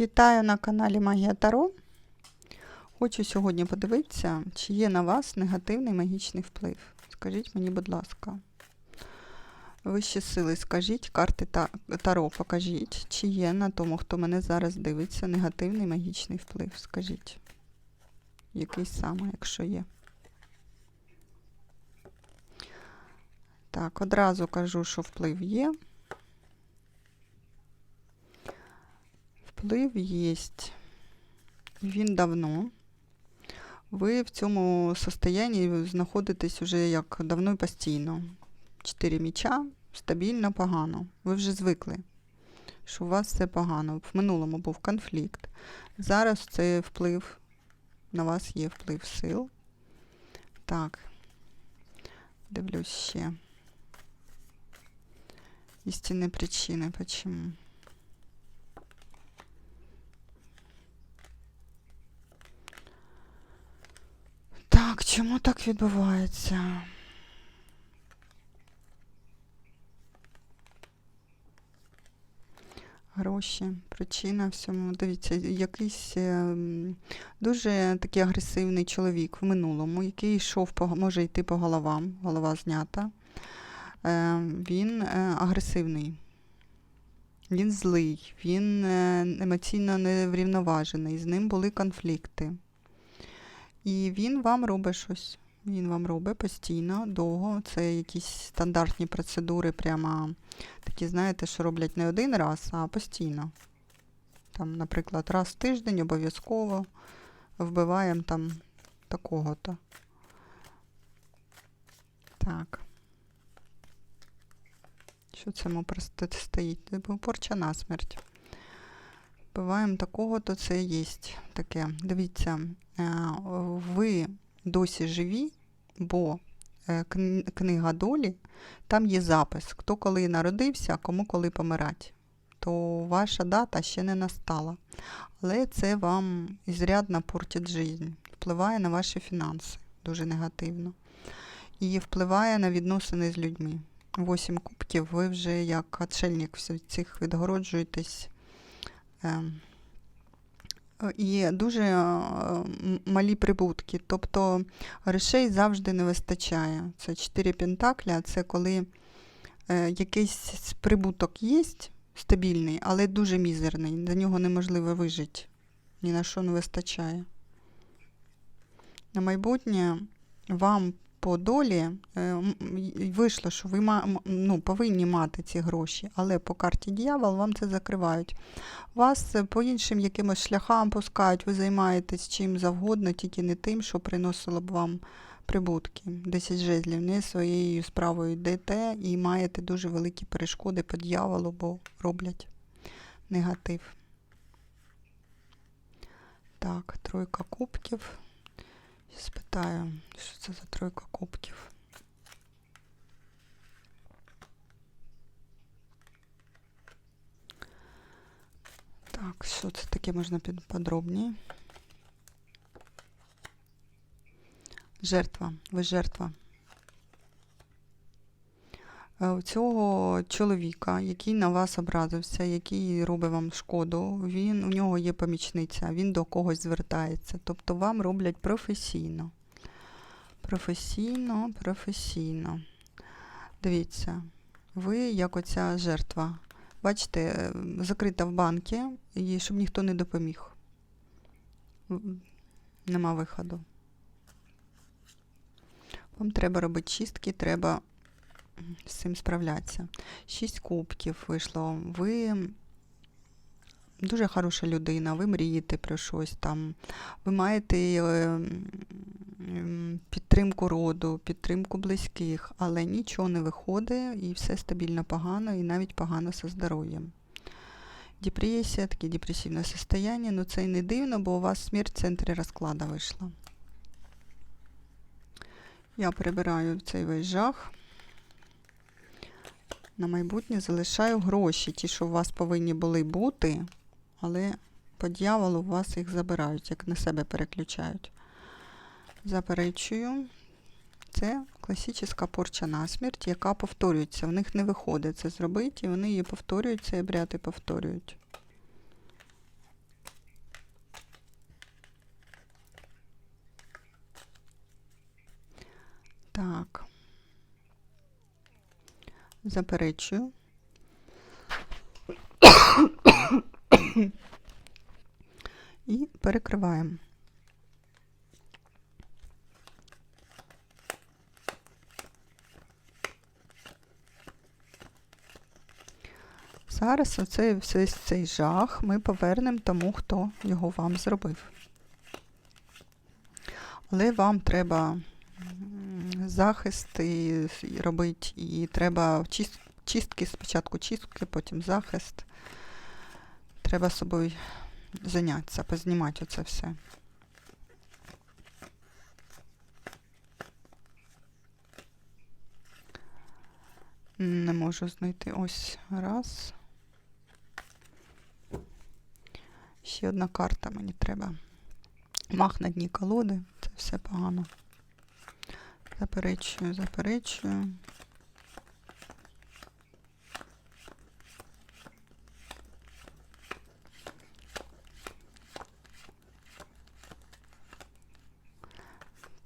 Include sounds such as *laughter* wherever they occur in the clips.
Вітаю на каналі Магія Таро. Хочу сьогодні подивитися, чи є на вас негативний магічний вплив. Скажіть мені, будь ласка. Вищі сили, скажіть, карти Таро покажіть, чи є на тому, хто мене зараз дивиться, негативний магічний вплив. Скажіть. Який саме, якщо є. Так, одразу кажу, що вплив є. Вплив є. Він давно. Ви в цьому состоянні знаходитесь уже як давно і постійно. Чотири міча, стабільно, погано. Ви вже звикли, що у вас все погано. В минулому був конфлікт. Зараз це вплив. На вас є вплив сил. Так. Дивлюсь ще. Істинні причини. Почему? Так, чому так відбувається? Гроші, причина всьому. Дивіться, якийсь е, дуже такий агресивний чоловік в минулому, який йшов може йти по головам, голова знята. Е, він е, агресивний, він злий, він е, емоційно неврівноважений, з ним були конфлікти. І він вам робить щось. Він вам робить постійно, довго. Це якісь стандартні процедури, прямо такі, знаєте, що роблять не один раз, а постійно. Там, наприклад, раз в тиждень обов'язково вбиваємо там такого-то. Так. Що це йому просто стоїть? Порча на смерть. Такого, то це є таке. Дивіться, е, ви досі живі, бо е, книга долі, там є запис, хто коли народився, кому коли помирать. То ваша дата ще не настала. Але це вам ізрядно портить життя, впливає на ваші фінанси дуже негативно. І впливає на відносини з людьми. Восім кубків, ви вже як отшельник від цих відгороджуєтесь. Ем, і дуже е, малі прибутки. Тобто грошей завжди не вистачає. Це 4 пентакля, це коли е, якийсь прибуток є стабільний, але дуже мізерний. За нього неможливо вижити. Ні на що не вистачає. На майбутнє вам по долі е, вийшло, що ви ну, повинні мати ці гроші, але по карті дьявол вам це закривають. Вас е, по іншим якимось шляхам пускають, ви займаєтесь чим завгодно, тільки не тим, що приносило б вам прибутки. 10 жезлів, не своєю справою йдете і маєте дуже великі перешкоди по дьяволу, бо роблять негатив. Так, тройка кубків. Спитаю, що це за тройка кубків. Так, що це таке можна подробніше? Жертва. Ви жертва. Е, У цього чоловіка, який на вас образився, який робить вам шкоду, він, у нього є помічниця, він до когось звертається. Тобто вам роблять професійно. Професійно, професійно. Дивіться, ви як оця жертва. Бачите, е, закрита в банки, і щоб ніхто не допоміг. Нема виходу. Вам треба робити чистки, треба з цим справлятися. Шість кубків вийшло. Ви дуже хороша людина, ви мрієте про щось там. Ви маєте е, підтримку роду, підтримку близьких, але нічого не виходить і все стабільно погано, і навіть погано зі здоров'ям. Депресія, таке депресивне состояние, ну це і не дивно, бо у вас смерть в центрі розкладу вийшла. Я прибираю цей весь жах. На майбутнє залишаю гроші, ті, що у вас повинні були бути, але по дьяволу у вас їх забирають, як на себе переключають. Заперечую. Це класична порча на смерть, яка повторюється. В них не виходить це зробити, і вони її повторюють, цей обряд і повторюють. Так. Заперечую. *laughs* І перекриваємо. Зараз оцей весь цей жах ми повернемо тому, хто його вам зробив. Але вам треба захист робити, і треба чис- чистки, спочатку чистки, потім захист. Треба собою зайнятися, познімати оце все. Не можу знайти. Ось раз. Ще одна карта мені треба. Мах на дні колоди. Це все погано. Заперечую, заперечую.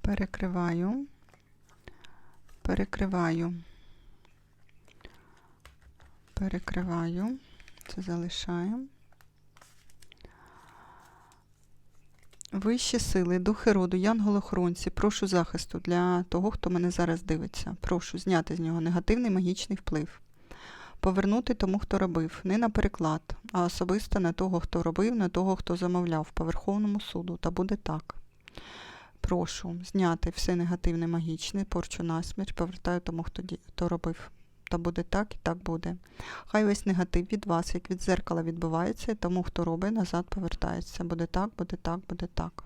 Перекриваю. Перекриваю. Перекриваю. Це залишаємо. Вищі сили, духи роду, янголи-охоронці, прошу захисту для того, хто мене зараз дивиться. Прошу зняти з нього негативний магічний вплив. Повернути тому, хто робив, не на переклад, а особисто на того, хто робив, на того, хто замовляв по Верховному суду. Та буде так. Прошу зняти все негативне магічне, порчу насмерть, повертаю тому, хто, ді- робив. Та буде так і так буде. Хай весь негатив від вас, як від зеркала, відбувається, і тому, хто робить, назад повертається. Буде так, буде так, буде так.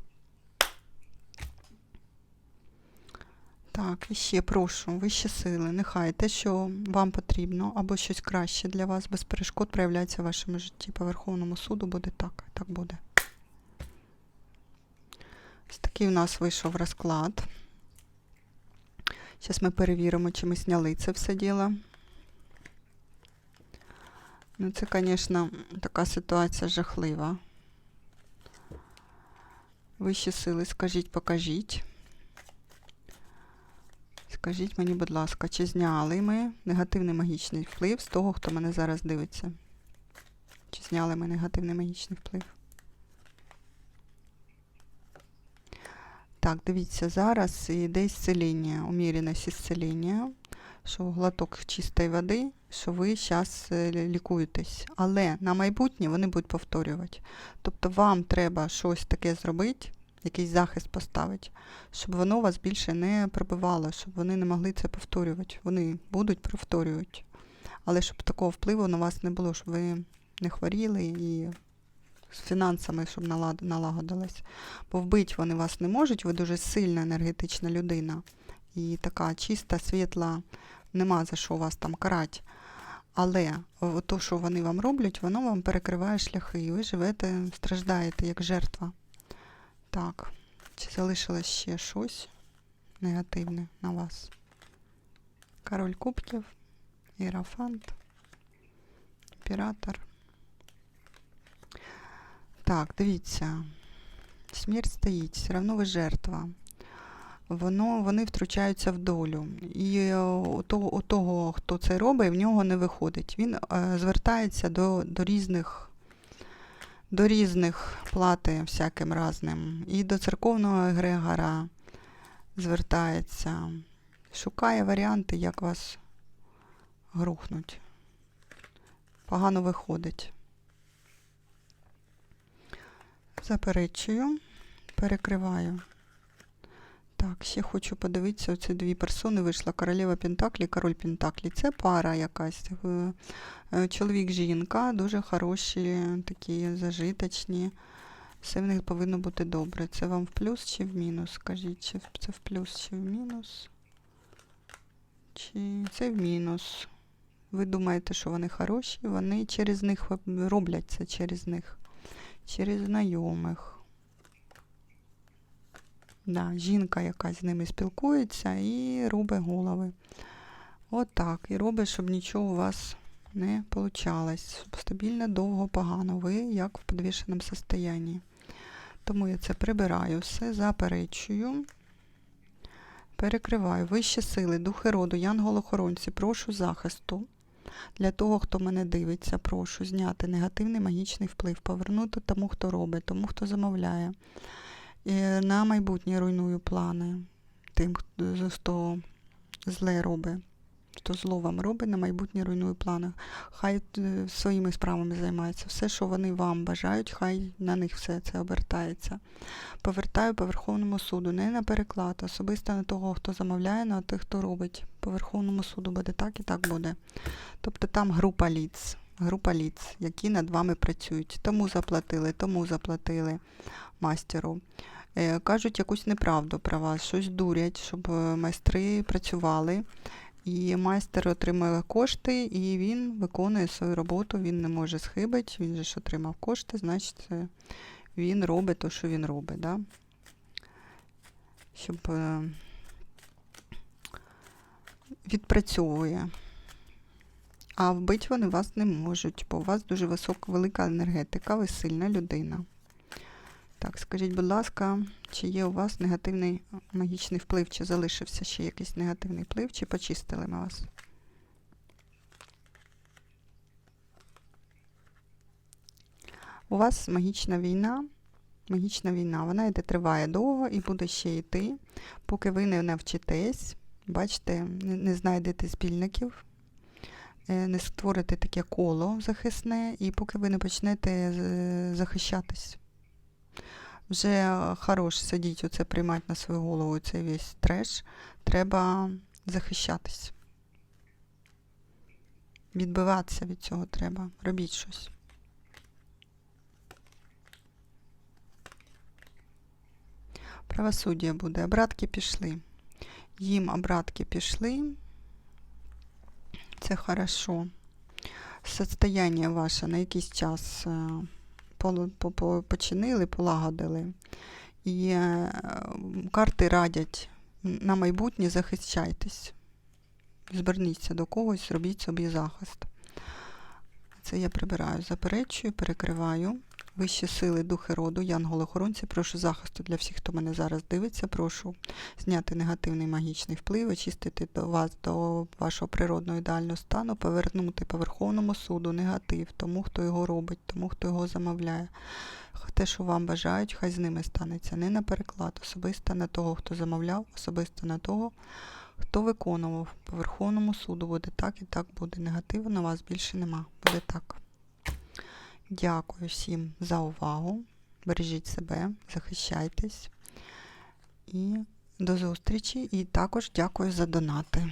Так, і ще прошу, вищі сили, нехай те, що вам потрібно, або щось краще для вас без перешкод проявляється в вашому житті. По Верховному суду буде так, так буде. Ось такий у нас вийшов розклад. Зараз ми перевіримо, чи ми зняли це все діло. Ну, це, звісно, така ситуація жахлива. Вищі сили, скажіть, покажіть. Скажіть мені, будь ласка, чи зняли ми негативний магічний вплив з того, хто мене зараз дивиться? Чи зняли ми негативний магічний вплив? Так, дивіться, зараз йде ісцеління, уміреність ісцеління, що глоток чистої води, що ви зараз лікуєтесь. Але на майбутнє вони будуть повторювати. Тобто вам треба щось таке зробити, якийсь захист поставити, щоб воно вас більше не пробивало, щоб вони не могли це повторювати. Вони будуть повторювати. Але щоб такого впливу на вас не було, щоб ви не хворіли і з фінансами, щоб налагодилось. Бо вбити вони вас не можуть, ви дуже сильна енергетична людина. І така чиста, світла, нема за що вас там карати. Але то, що вони вам роблять, воно вам перекриває шляхи. І ви живете, страждаєте як жертва. Так, чи залишилось ще щось негативне на вас? Король кубків, Іерафант, імператор. Так, дивіться. Смерть стоїть, все одно ви жертва. Воно, вони втручаються в долю. І е, у того, у того, хто це робить, в нього не виходить. Він е, звертається до, до різних до різних плати всяким разним. І до церковного егрегора звертається. Шукає варіанти, як вас грухнуть. Погано виходить. Заперечую, перекриваю. Так, ще хочу подивитися, оці дві персони вийшла королева Пентаклі, король Пентаклі. Це пара якась. е, Чоловік-жінка, дуже хороші, такі зажиточні. Все в них повинно бути добре. Це вам в плюс чи в мінус? Скажіть, чи це в плюс чи в мінус? Чи це в мінус? Ви думаєте, що вони хороші? Вони через них роблять це через них через знайомих. Да, жінка якась з ними спілкується і робить голови. Отак. І робить, щоб нічого у вас не получалось. Щоб стабільно, довго, погано. Ви як в підвішеному состоянні. Тому я це прибираю все, заперечую. Перекриваю вищі сили, духи роду, янгол-охоронці, прошу захисту Для того, хто мене дивиться, прошу зняти негативний магічний вплив, повернути тому, хто робить, тому, хто замовляє. І на майбутнє руйную плани тим, хто- зле робить. Хто зло вам робить, на майбутнє руйнує плани. Хай е, своїми справами займається. Все, що вони вам бажають, хай на них все це обертається. Повертаю по Верховному суду, не на переклад, особисто на того, хто замовляє, на тих, хто робить. По Верховному суду буде так і так буде. Тобто там група ліц, група ліц, які над вами працюють. Тому заплатили, тому заплатили мастеру. Е, Кажуть якусь неправду про вас, щось дурять, щоб е, майстри працювали. І майстер отримує кошти, і він виконує свою роботу, він не може схибити, він же ж отримав кошти, значить він робить те, що він робить. Да? Щоб е, відпрацьовує. А вбити вони вас не можуть, бо у вас дуже висока, велика енергетика, ви сильна людина. Так, скажіть, будь ласка, чи є у вас негативний магічний вплив, чи залишився ще якийсь негативний вплив, чи почистили ми вас? У вас магічна війна. Магічна війна, вона йде триває довго і буде ще йти, поки ви не навчитесь, бачите, не, знайдете спільників, е, не створите таке коло захисне, і поки ви не почнете е, захищатись. Вже е, хорош сидіть, оце приймати на свою голову цей весь треш. Треба захищатись. Відбиватися від цього треба. Робіть щось. Правосуддя буде. Обратки пішли. Їм обратки пішли. Це хорошо. Состояние ваше на якийсь час починили, полагодили. І е, карти радять на майбутнє захищайтесь. Зверніться до когось, зробіть собі захист. Це я прибираю, заперечую, перекриваю. Вищі сили, духи роду, янголи-охоронці, прошу захисту для всіх, хто мене зараз дивиться. Прошу зняти негативний магічний вплив, очистити до вас до вашого природного ідеального стану, повернути по Верховному суду негатив тому, хто його робить, тому, хто його замовляє. Те, що вам бажають, хай з ними станеться. Не на переклад, особисто на того, хто замовляв, особисто на того, хто виконував. По Верховному суду буде так і так буде. Негативу на вас більше нема. Буде так. Дякую всім за увагу. Бережіть себе, захищайтесь. І до зустрічі. І також дякую за донати.